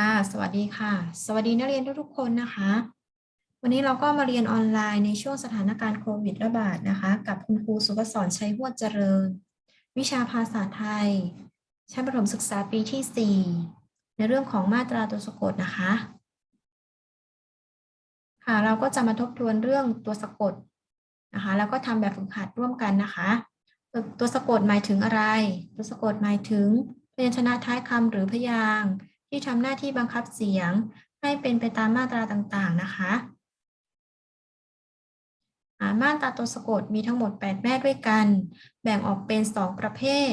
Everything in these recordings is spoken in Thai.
ค่ะ สวัสดีค่ะ สวัสดีนักเรียนทุกๆคนนะคะ วันนี้เราก็มาเรียนออนไลน์ในช่วงสถานการณ์โควิดระบาดนะคะ กับคุณครูสุภศรชัยหวดเจริญ วิชาภาษาไทย ชั้นประถมศึกษาปีที่ 4 ในเรื่องของมาตราตัวสะกดนะคะ ค่ะ เราก็จะมาทบทวนเรื่องตัวสะกดนะคะ แล้วก็ทำแบบฝึกหัดร่วมกันนะคะ ตัวสะกดหมายถึงอะไร ตัวสะกดหมายถึงพยัญชนะท้ายคำหรือพยาง ที่ทำหน้าที่บังคับเสียงให้เป็นไปตามมาตราต่างๆนะคะอ่ามาตราตัวสะกดมีทั้งหมด 8 แม่ด้วยกัน แบ่งออกเป็น 2 ประเภท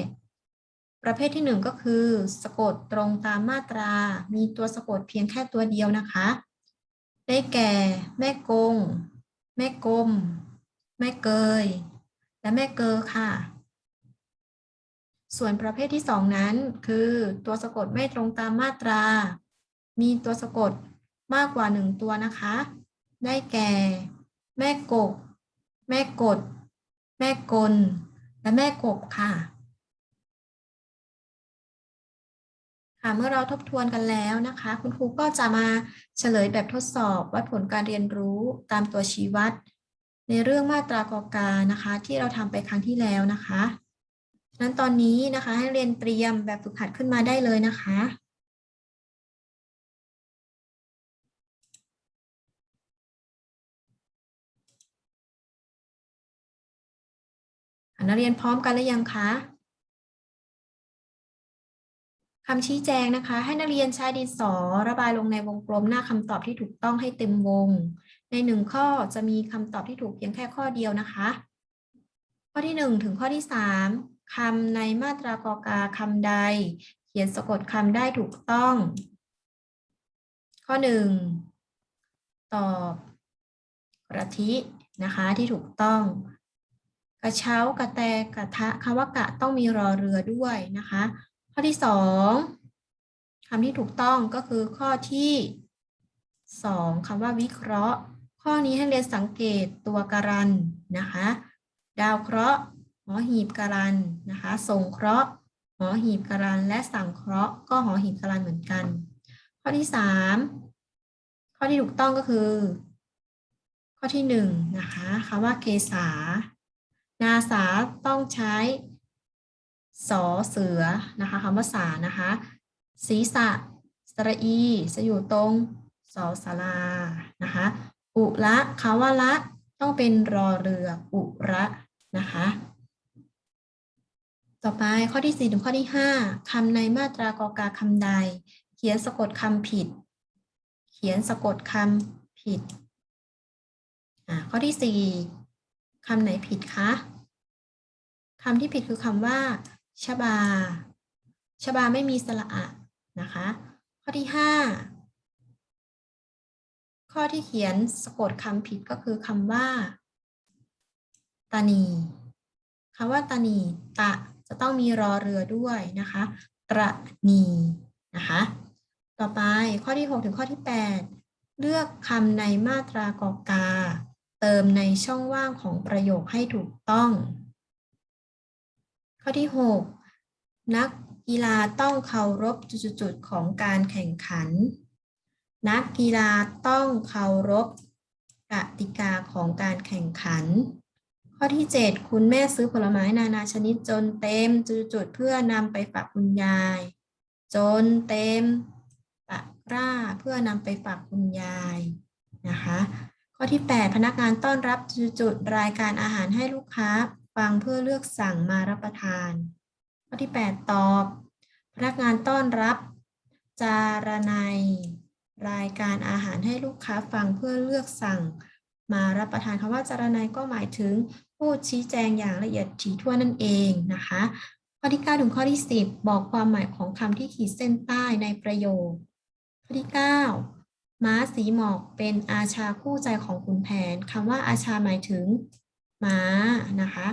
ประเภทที่ 1 ก็คือ สะกดตรงตามมาตรา มีตัวสะกดเพียงแค่ตัวเดียวนะคะ ได้แก่ แม่กง แม่กลม แม่เกย และแม่เกอค่ะ ส่วนประเภทที่สองนั้น คือตัวสะกดไม่ตรงตามมาตรา มีตัวสะกดมากกว่าหนึ่งตัวนะคะ ได้แก่ แม่กก แม่กด แม่กล และแม่กบค่ะ ค่ะ เมื่อเราทบทวนกันแล้วนะคะ คุณครูก็จะมาเฉลยแบบทดสอบวัดผลการเรียนรู้ตามตัวชี้วัด ในเรื่องมาตรากอกานะคะ ที่เราทำไปครั้งที่แล้วนะคะ นั้นตอนนี้นะคะให้เรียนเตรียมแบบฝึกหัดขึ้นมาได้เลยนะคะนักเรียนพร้อมกันหรือยังคะคำชี้แจงนะคะ ให้นักเรียนใช้ดินสอระบายลงในวงกลมหน้าคำตอบที่ถูกต้องให้เต็มวง ในหนึ่งข้อจะมีคำตอบที่ถูกเพียงแค่ข้อเดียวนะคะ ข้อที่หนึ่งถึงข้อที่สาม คำในมาตรากอกาคำใด เขียนสะกดคำได้ถูกต้อง ข้อหนึ่งตอบกระทินะคะที่ถูกต้อง กระเช้ากระแตกระทะคำว่ากะต้องมีรอเรือด้วยนะคะ ข้อที่สองคำที่ถูกต้องก็คือข้อที่สองคำว่าวิเคราะห์ ข้อนี้ให้เรียนสังเกตตัวการันนะคะ ดาวเคราะห์ หอหีบการันนะคะสงเคราะห์หอหีบการันและสังเคราะห์ก็หอหีบการันเหมือนกัน ข้อที่สามข้อที่ถูกต้องก็คือ ข้อที่หนึ่งนะคะคำว่าเกษา นาสาต้องใช้สอเสือนะคะคำว่าสานะคะศีรษะสระอีจะอยู่ตรงสอสารานะคะอุละคำว่าละต้องเป็นรอเรืออุระนะคะ ต่อไปข้อที่ 4 ถึงข้อที่ 5คำในมาตรากอกาคำใด เขียนสะกดคำผิด เขียนสะกดคำผิด อ่าข้อที่ 4คำไหนผิดคะคำที่ผิดคือคำว่าชบาชบาไม่มีสระอะนะคะ ข้อที่ 5 ข้อที่เขียนสะกดคำผิดก็คือคำว่าตานีคำว่าตานีตะ จะต้องมีรอเรือด้วยนะคะ ตระนีนะคะ ต่อไปข้อที่ 6 ถึงข้อที่ 8 เลือกคำในมาตรากอกา เติมในช่องว่างของประโยคให้ถูกต้อง ข้อที่ 6 นักกีฬาต้องเคารพจุดๆของการแข่งขัน นักกีฬาต้องเคารพกติกาของการแข่งขัน ข้อที่ 7 คุณแม่ซื้อผลไม้นานาชนิดจนเต็มจุดๆเพื่อนำไปฝากคุณยาย จนเต็มตะกร้าเพื่อนำไปฝากคุณยายนะคะ ข้อที่ 8 พนักงานต้อนรับจุดๆรายการอาหารให้ลูกค้าฟังเพื่อเลือกสั่งมารับประทาน ข้อที่ 8 ตอบ พนักงานต้อนรับ จารนัยรายการอาหารให้ลูกค้าฟังเพื่อเลือกสั่ง มารับประทานคำว่าจารนัยก็หมายถึงพูดชี้แจงอย่างละเอียดถี่ถ้วนนั่นเองนะคะ ข้อที่ 9 ถึงข้อที่ 10 บอกความหมายของคำที่ขีดเส้นใต้ในประโยค ข้อที่ 9 ม้าสีหมอกเป็นอาชาคู่ใจของคุณแผนคำว่าอาชาหมายถึงม้านะคะ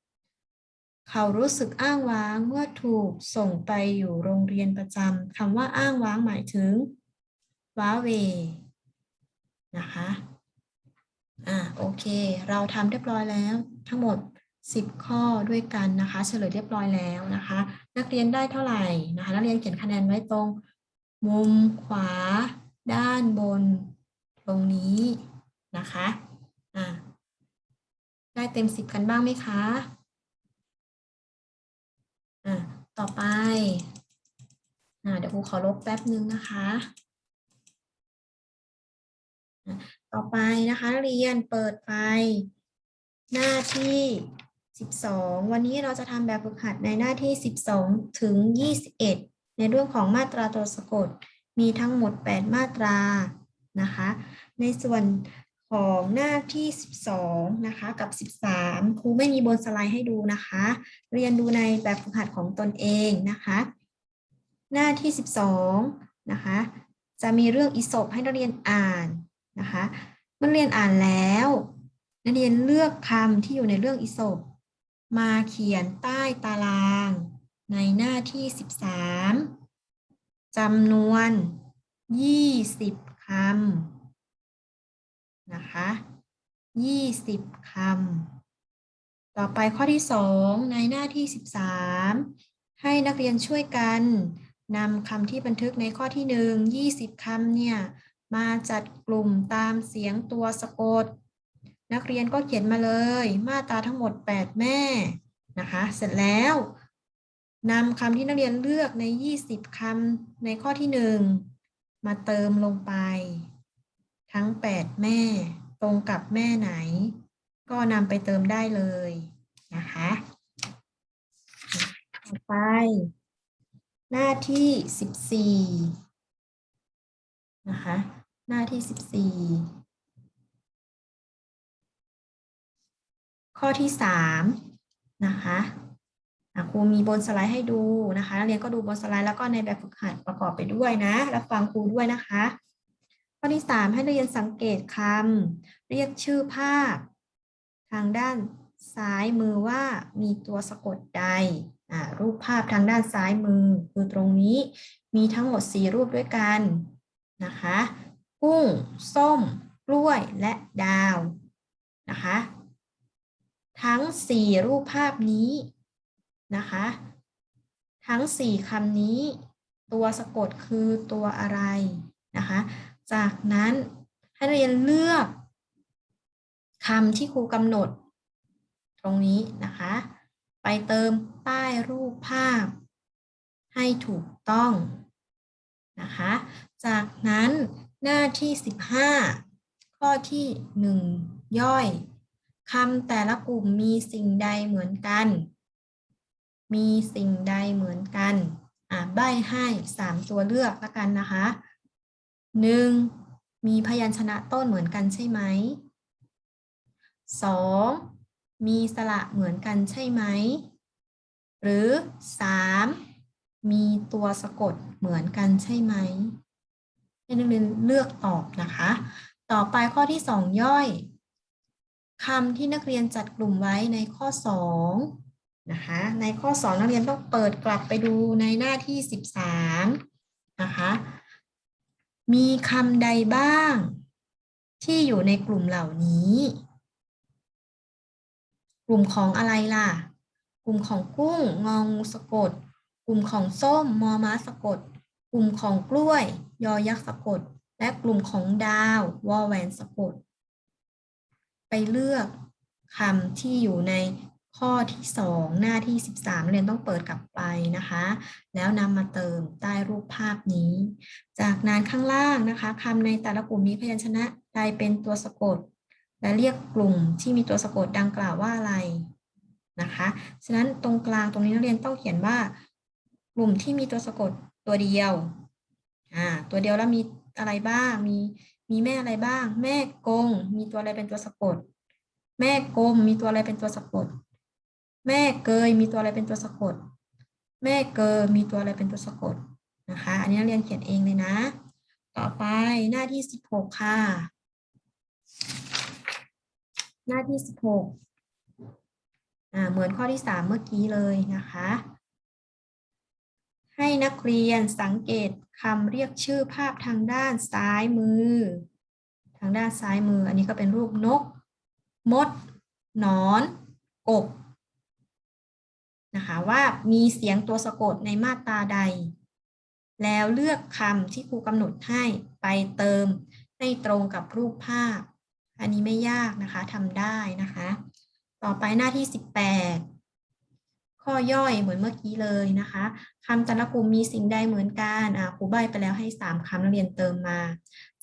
10เขารู้สึกอ้างว้างเมื่อถูกส่งไปอยู่โรงเรียนประจำคำว่าอ้างว้างหมายถึงว้าเวนะคะ อ่าโอเค เราทำเรียบร้อยแล้ว ทั้งหมด 10 ข้อด้วยกันนะคะ เฉลยเรียบร้อยแล้วนะคะ นักเรียนได้เท่าไหร่นะคะ นักเรียนเขียนคะแนนไว้ตรง มุมขวา ด้านบน ตรงนี้นะคะอะได้เต็มสิบกันบ้างไหมคะอะต่อไปอะเดี๋ยวครูขอลบแป๊บนึงนะคะ ต่อไปนะคะ เรียนเปิดไปหน้าที่ 12 วันนี้เราจะทำแบบฝึกหัดในหน้าที่ 12 ถึง 21 ในเรื่องของมาตราตัวสะกด มีทั้งหมด 8 มาตรานะคะ ในส่วนของหน้าที่ 12 นะคะ กับ 13 ครูไม่มีบนสไลด์ให้ดูนะคะ เรียนดูในแบบฝึกหัดของตนเองนะคะ หน้าที่ 12 นะคะ จะมีเรื่องอิศบให้นักเรียนอ่าน นะคะเมื่อเรียนอ่านแล้วนักเรียนเลือกคำที่อยู่ในเรื่องอิศบมาเขียนใต้ตารางในหน้าที่ 13จำนวน 20คำนะคะ20คำต่อไปข้อที่ 2 ในหน้าที่ 13 ให้นักเรียนช่วยกันนำคำที่บันทึกในข้อที่ 1 20คำเนี่ย มาจัดกลุ่มตามเสียงตัวสะกด นักเรียนก็เขียนมาเลย มาตราทั้งหมด 8 แม่นะคะ เสร็จแล้วนำคำที่นักเรียนเลือกใน 20 คำในข้อที่ 1 มาเติมลงไป ทั้ง 8 แม่ตรงกับแม่ไหน ก็นำไปเติมได้เลยนะคะต่อไป หน้าที่ 14 นะคะ น้าที่14ข้อที่3นะคะครูมีบนสไลด์ให้ดูนะคะนักเรียนก็ดูบนสไลด์แล้วก็ในแบบฝึกหัดประกอบไปด้วยนะแล้วฟังครูด้วยนะคะ ข้อที่ 3 ให้นักเรียนสังเกตคำเรียกชื่อภาพ ทางด้านซ้ายมือว่ามีตัวสะกดใดรูปภาพทางด้านซ้ายมือคือตรงนี้มีทั้งหมด 4 รูปด้วยกันนะคะ กุ้ง ส้ม กล้วยและดาวนะคะ ทั้ง 4 รูปภาพนี้นะคะ ทั้ง 4คำนี้ ตัวสะกดคือตัวอะไรนะคะ จากนั้นให้เรียนเลือกคำที่ครูกำหนด ตรงนี้นะคะ ไปเติมใต้รูปภาพ ให้ถูกต้องนะคะ จากนั้น หน้าที่ 15 ข้อที่ 1 ย่อยคำแต่ละกลุ่มมีสิ่งใดเหมือนกัน มีสิ่งใดเหมือนกัน อ่าใบให้3ตัวเลือกแล้วกันนะคะ 1. มีพยัญชนะต้นเหมือนกันใช่ไหม 2. มีสระเหมือนกันใช่ไหม หรือ 3. มีตัวสะกดเหมือนกันใช่ไหม ให้นักเรียนเลือกตอบนะคะ ต่อไปข้อที่ 2 ย่อยคำที่นักเรียนจัดกลุ่มไว้ในข้อ 2 นะคะ ในข้อ 2 นักเรียนต้องเปิดกลับไปดูในหน้าที่ 13 นะคะ มีคำใดบ้าง ที่อยู่ในกลุ่มเหล่านี้ กลุ่มของอะไรล่ะ กลุ่มของกุ้งงองูสะกด กลุ่มของส้มมอม้าสะกด กลุ่มของกล้วย ยอยักษ์สะกด และกลุ่มของดาววอแหวนสะกด ไปเลือกคำที่อยู่ในข้อที่ 2 หน้าที่ 13 เรียนต้องเปิดกลับไปนะคะ แล้วนำมาเติมใต้รูปภาพนี้ จากนั้นข้างล่างนะคะคำในแต่ละกลุ่มมีพยัญชนะใดเป็นตัวสะกด และเรียกกลุ่มที่มีตัวสะกดดังกล่าวว่าอะไรนะคะ ฉะนั้นตรงกลางตรงนี้นักเรียนต้องเขียนว่า กลุ่มที่มีตัวสะกดตัวเดียว อ่าตัวเดียวแล้วมีอะไรบ้าง มีมีแม่อะไรบ้าง แม่กง มีตัวอะไรเป็นตัวสะกด แม่กลมมีตัวอะไรเป็นตัวสะกด แม่เกยมีตัวอะไรเป็นตัวสะกด แม่เกอมีตัวอะไรเป็นตัวสะกดนะคะ อันนี้เรียนเขียนเองเลยนะ ต่อไปหน้าที่สิบหกค่ะ หน้าที่สิบหกอ่าเหมือนข้อที่สามเมื่อกี้เลยนะคะ ให้นักเรียนสังเกตคำเรียกชื่อภาพทางด้านซ้ายมือ ทางด้านซ้ายมือ อันนี้ก็เป็นรูปนก มด หนอน กบนะคะว่ามีเสียงตัวสะกดในมาตราใด แล้วเลือกคำที่ครูกำหนดให้ไปเติมให้ตรงกับรูปภาพ อันนี้ไม่ยากนะคะทำได้นะคะ ต่อไปหน้าที่ 18 ข้อย่อยเหมือนเมื่อกี้เลยนะคะคำแต่ละกลุ่มมีสิ่งใดเหมือนกันอ่าครูใบไปแล้วให้ 3คำนักเรียนเติมมา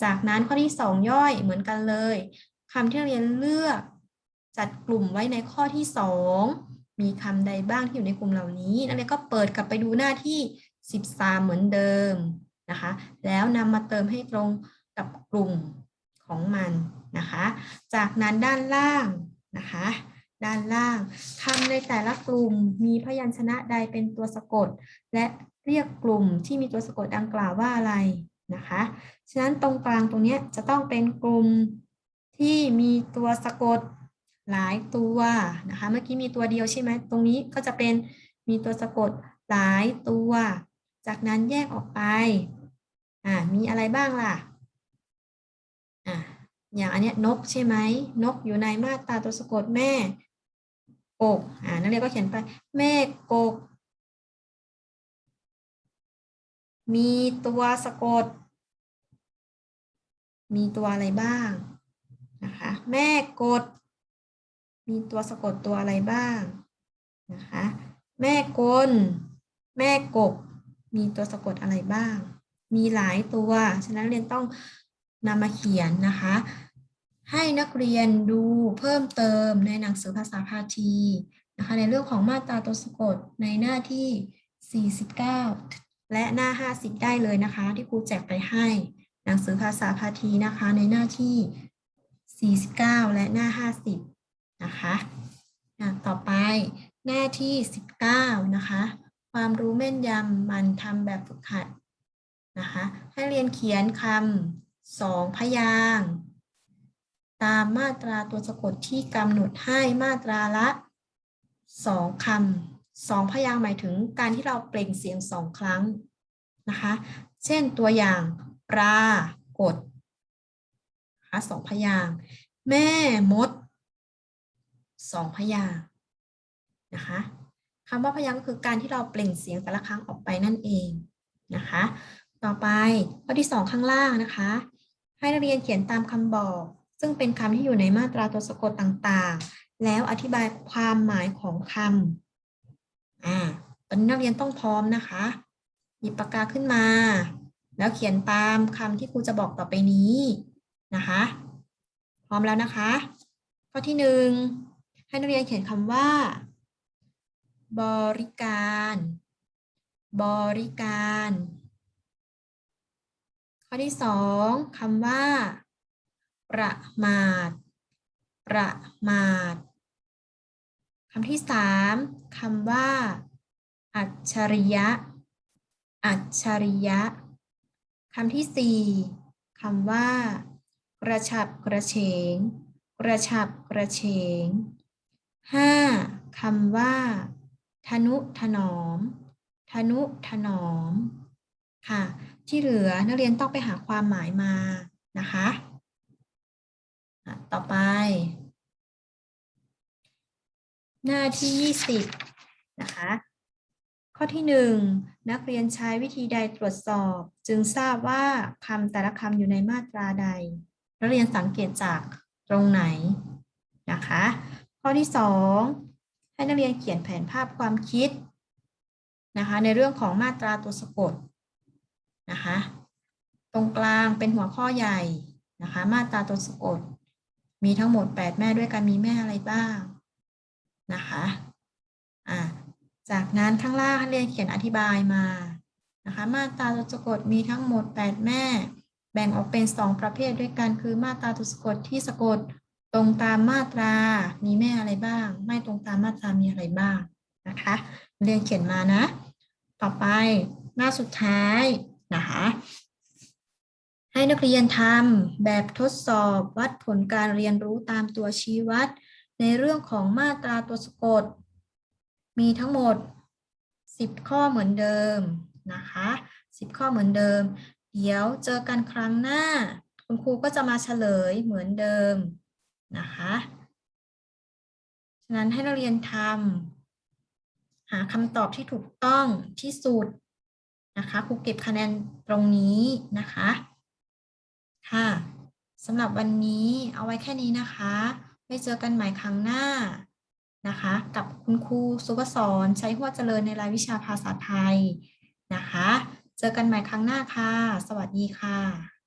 จากนั้นข้อที่ 2 ย่อยเหมือนกันเลยคำที่นักเรียนเลือก จัดกลุ่มไว้ในข้อที่ 2 มีคำใดบ้างที่อยู่ในกลุ่มเหล่านี้นักเรียนก็เปิดกลับไปดูหน้าที่ 13 เหมือนเดิมนะคะ แล้วนำมาเติมให้ตรงกับกลุ่มของมันนะคะ จากนั้นด้านล่างนะคะ ด้านล่างคำในแต่ละกลุ่มมีพยัญชนะใดเป็นตัวสะกด และเรียกกลุ่มที่มีตัวสะกดดังกล่าวว่าอะไรนะคะ ฉะนั้นตรงกลางตรงเนี้ยจะต้องเป็นกลุ่มที่มีตัวสะกดหลายตัวนะคะ เมื่อกี้มีตัวเดียวใช่ไหมตรงนี้ก็จะเป็นมีตัวสะกดหลายตัว จากนั้นแยกออกไป อ่า มีอะไรบ้างล่ะ อ่าอย่างอันเนี้ยนกใช่ไหม นกอยู่ในมาตราตัวสะกดแม่ กกอ่านักเรียนก็เขียนไป แม่กก มีตัวสะกด มีตัวอะไรบ้างนะคะแม่กด มีตัวสะกดตัวอะไรบ้างนะคะแม่กล แม่กบ มีตัวสะกดอะไรบ้าง มีหลายตัว ฉะนั้นเรียนต้องนำมาเขียนนะคะ ให้นักเรียนดูเพิ่มเติมในหนังสือภาษาพาทีนะคะในเรื่องของมาตราตัวสะกดในหน้าที่ 49 และหน้า 50 ได้เลยนะคะ ที่ครูแจกไปให้หนังสือภาษาพาทีนะคะในหน้าที่ 49 และหน้า 50 นะคะอะต่อไปหน้าที่ 19 นะคะ ความรู้แม่นยำมันทำแบบฝึกหัดนะคะ ให้เรียนเขียนคำสองพยาง ตามมาตราตัวสะกดที่กำหนดให้มาตราละสองคำสองพยางค์หมายถึงการที่เราเปล่งเสียงสองครั้งนะคะ เช่นตัวอย่างปรากฏนะคะสองพยางค์แม่มดสองพยางค์นะคะคำว่าพยางค์ก็คือการที่เราเปล่งเสียงแต่ละครั้งออกไปนั่นเองนะคะ ต่อไปข้อที่สองข้างล่างนะคะ ให้นักเรียนเขียนตามคำบอก ซึ่งเป็นคำที่อยู่ในมาตราตัวสะกดต่างๆ แล้วอธิบายความหมายของคำอ่าตอนนี้นักเรียนต้องพร้อมนะคะ หยิบปากกาขึ้นมา แล้วเขียนตามคำที่ครูจะบอกต่อไปนี้นะคะ พร้อมแล้วนะคะข้อที่หนึ่งให้นักเรียนเขียนคำว่า บริการ บริการ ข้อที่สองคำว่า ประมาท ประมาทคำที่สามคำว่า อัจฉริยะ อัจฉริยะคำที่สี่คำว่า กระฉับกระเฉง กระฉับกระเฉงห้าคำว่า ทนุถนอม ทนุถนอม ค่ะ ที่เหลือนักเรียนต้องไปหาความหมายมานะคะอะ ต่อไป หน้าที่ 20 นะคะ ข้อที่ 1 นักเรียนใช้วิธีใดตรวจสอบ จึงทราบว่าคำแต่ละคำอยู่ในมาตราใด นักเรียนสังเกตจากตรงไหนนะคะ ข้อที่ 2 ให้นักเรียนเขียนแผนภาพความคิดนะคะในเรื่องของมาตราตัวสะกดนะคะ ตรงกลางเป็นหัวข้อใหญ่นะคะ มาตราตัวสะกด มีทั้งหมด 8 แม่ด้วยกันมีแม่อะไรบ้างนะคะอ่าจากนั้นข้างล่างเรียนเขียนอธิบายมานะคะมาตราตัวสะกดมีทั้งหมด 8 แม่ แบ่งออกเป็น 2 ประเภทด้วยกันคือมาตราตัวสะกดที่สะกดตรงตามมาตรา มีแม่อะไรบ้าง ไม่ตรงตามมาตรา มีอะไรบ้างนะคะ เรียนเขียนมานะ ต่อไปหน้าสุดท้ายนะคะ ให้นักเรียนทำแบบทดสอบวัดผลการเรียนรู้ตามตัวชี้วัด ในเรื่องของมาตราตัวสะกด มีทั้งหมด 10 ข้อเหมือนเดิมนะคะ 10 ข้อเหมือนเดิม เดี๋ยวเจอกันครั้งหน้า คุณครูก็จะมาเฉลยเหมือนเดิมนะคะฉะนั้นให้นักเรียนทำหาคำตอบที่ถูกต้องที่สุดนะคะครูเก็บคะแนนตรงนี้นะคะ ค่ะสำหรับวันนี้เอาไว้แค่นี้นะคะ ไว้เจอกันใหม่ครั้งหน้านะคะ กับคุณครูสุภศรใช้หัวเจริญในรายวิชาภาษาไทยนะคะ เจอกันใหม่ครั้งหน้าค่ะ สวัสดีค่ะ